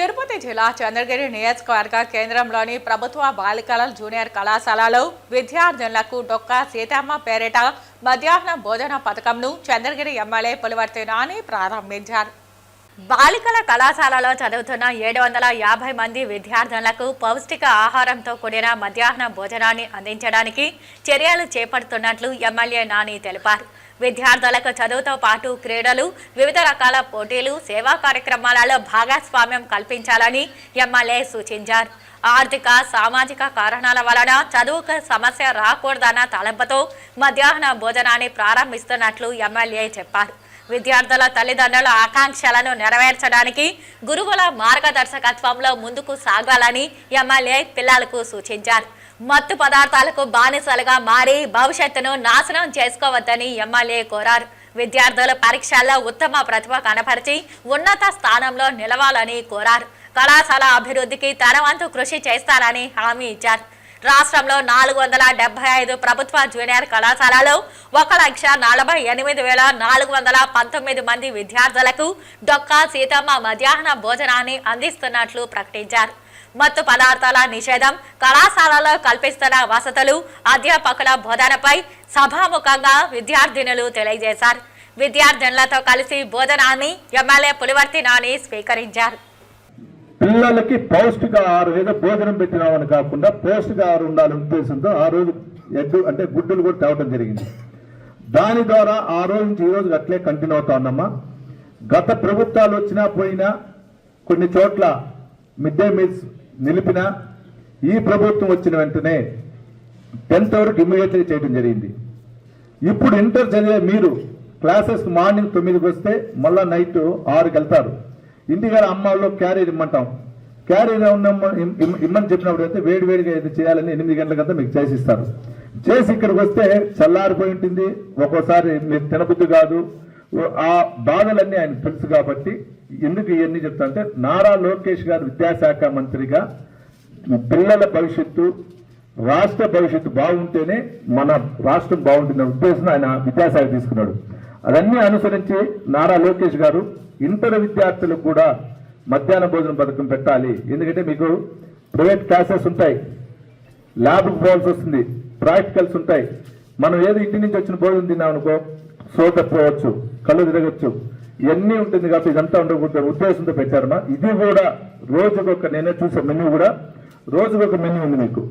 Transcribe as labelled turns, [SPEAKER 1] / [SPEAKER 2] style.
[SPEAKER 1] తిరుపతి జిల్లా చంద్రగిరి నియోజకవర్గ కేంద్రంలోని ప్రభుత్వ బాలికల జూనియర్ కళాశాలలో విద్యార్థులకు డొక్కా సీతమ్మ పేరిట మధ్యాహ్న భోజన పథకంను చంద్రగిరి ఎమ్మెల్యే పులివర్తి నాని ప్రారంభించారు. బాలికల కళాశాలలో చదువుతున్న ఏడు వందల యాభై మంది విద్యార్థులకు పౌష్టిక ఆహారంతో కూడిన మధ్యాహ్న భోజనాన్ని అందించడానికి చర్యలు చేపడుతున్నట్లు ఎమ్మెల్యే నాని తెలిపారు. విద్యార్థులకు చదువుతో పాటు క్రీడలు వివిధ రకాల పోటీలు సేవా కార్యక్రమాలలో భాగస్వామ్యం కల్పించాలని ఎమ్మెల్యే సూచించారు. ఆర్థిక సామాజిక కారణాల వలన చదువుకు సమస్య రాకూడదన్న తలంపుతో మధ్యాహ్న భోజనాన్ని ప్రారంభిస్తున్నట్లు ఎమ్మెల్యే చెప్పారు. విద్యార్థుల తల్లిదండ్రుల ఆకాంక్షలను నెరవేర్చడానికి గురువుల మార్గదర్శకత్వంలో ముందుకు సాగాలని ఎమ్మెల్యే పిల్లలకు సూచించారు. మత్తు పదార్థాలకు బానిసలుగా మారి భవిష్యత్తును నాశనం చేసుకోవద్దని ఎమ్మెల్యే కోరారు. విద్యార్థుల పరీక్షల్లో ఉత్తమ ప్రతిభ కనపరిచి ఉన్నత స్థానంలో నిలవాలని కోరారు. కళాశాల అభివృద్ధికి తన వంతు కృషి చేస్తారని హామీ ఇచ్చారు. రాష్ట్రంలో నాలుగు వందల డెబ్బై ఐదు ప్రభుత్వ జూనియర్ కళాశాలలో ఒక లక్ష నలభై ఎనిమిది వేల నాలుగు వందల పంతొమ్మిది మంది విద్యార్థులకు డొక్కా సీతమ్మ మధ్యాహ్న భోజనాన్ని అందిస్తున్నట్లు ప్రకటించారు. మత్తు పదార్థాల నిషేధం కళాశాలలో కల్పిస్తున్న వసతులు అధ్యాపకుల బోధనపై సభాముఖంగా విద్యార్థినులు తెలియజేశారు. విద్యార్థినులతో కలిసి బోధనాన్ని ఎమ్మెల్యే పులివర్తి నాని స్వీకరించారు.
[SPEAKER 2] పిల్లలకి పౌష్టికాహారం ఏదో భోజనం పెట్టినామని కాకుండా పౌష్టికాహారం ఉండాలనే ఉద్దేశంతో ఆ రోజు ఎడ్డు అంటే గుడ్డులు కూడా తేవటం జరిగింది. దాని ద్వారా ఆ రోజు నుంచి ఈ రోజు అట్లే కంటిన్యూ అవుతా ఉన్నామా? గత ప్రభుత్వాలు వచ్చినా పోయినా కొన్ని చోట్ల మిడ్ డే మీల్స్ నిలిపినా ఈ ప్రభుత్వం వచ్చిన వెంటనే టెన్త్ వరకు ఇమీడియట్గా చేయడం జరిగింది. ఇప్పుడు ఇంటర్ చదివే మీరు క్లాసెస్ మార్నింగ్ తొమ్మిదికి వస్తే మళ్ళా నైట్ ఆరుకి వెళ్తారు. ఇంటికాడ అమ్మ వాళ్ళు క్యారీర్ ఇమ్మంటాం క్యారీర్ ఇమ్మని చెప్పినప్పుడు అయితే వేడి వేడిగా ఇది చేయాలని ఎనిమిది గంటలకంతా మీకు చేసి ఇస్తారు. చేసి ఇక్కడికి వస్తే చల్లారిపోయి ఉంటుంది. ఒక్కోసారి మీరు తినబుద్ధి కాదు. ఆ బాధలన్నీ ఆయన తెలుసు కాబట్టి ఎందుకు ఇవన్నీ చెప్తా అంటే నారా లోకేష్ గారు విద్యాశాఖ మంత్రిగా పిల్లల భవిష్యత్తు రాష్ట్ర భవిష్యత్తు బాగుంటేనే మన రాష్ట్రం బాగుంటుందనే ఉద్దేశం ఆయన విద్యాశాఖ తీసుకున్నాడు. అవన్నీ అనుసరించి నారా లోకేష్ గారు ఇంటర్ విద్యార్థులకు కూడా మధ్యాహ్న భోజన పథకం పెట్టాలి. ఎందుకంటే మీకు ప్రైవేట్ క్లాసెస్ ఉంటాయి. ల్యాబ్కి పోవాల్సి వస్తుంది. ప్రాక్టికల్స్ ఉంటాయి. మనం ఏదో ఇంటి నుంచి వచ్చిన భోజనం తిన్నాం అనుకో సో తప్పవచ్చు కళ్ళు తిరగచ్చు. ఇవన్నీ ఉంటుంది కాబట్టి ఇదంతా ఉండకూడదు. ఉద్దేశంతో పెట్టారమ్మా. ఇది కూడా రోజుకొక నేనే చూసే మెనూ కూడా రోజుకొక మెనూ ఉంది మీకు.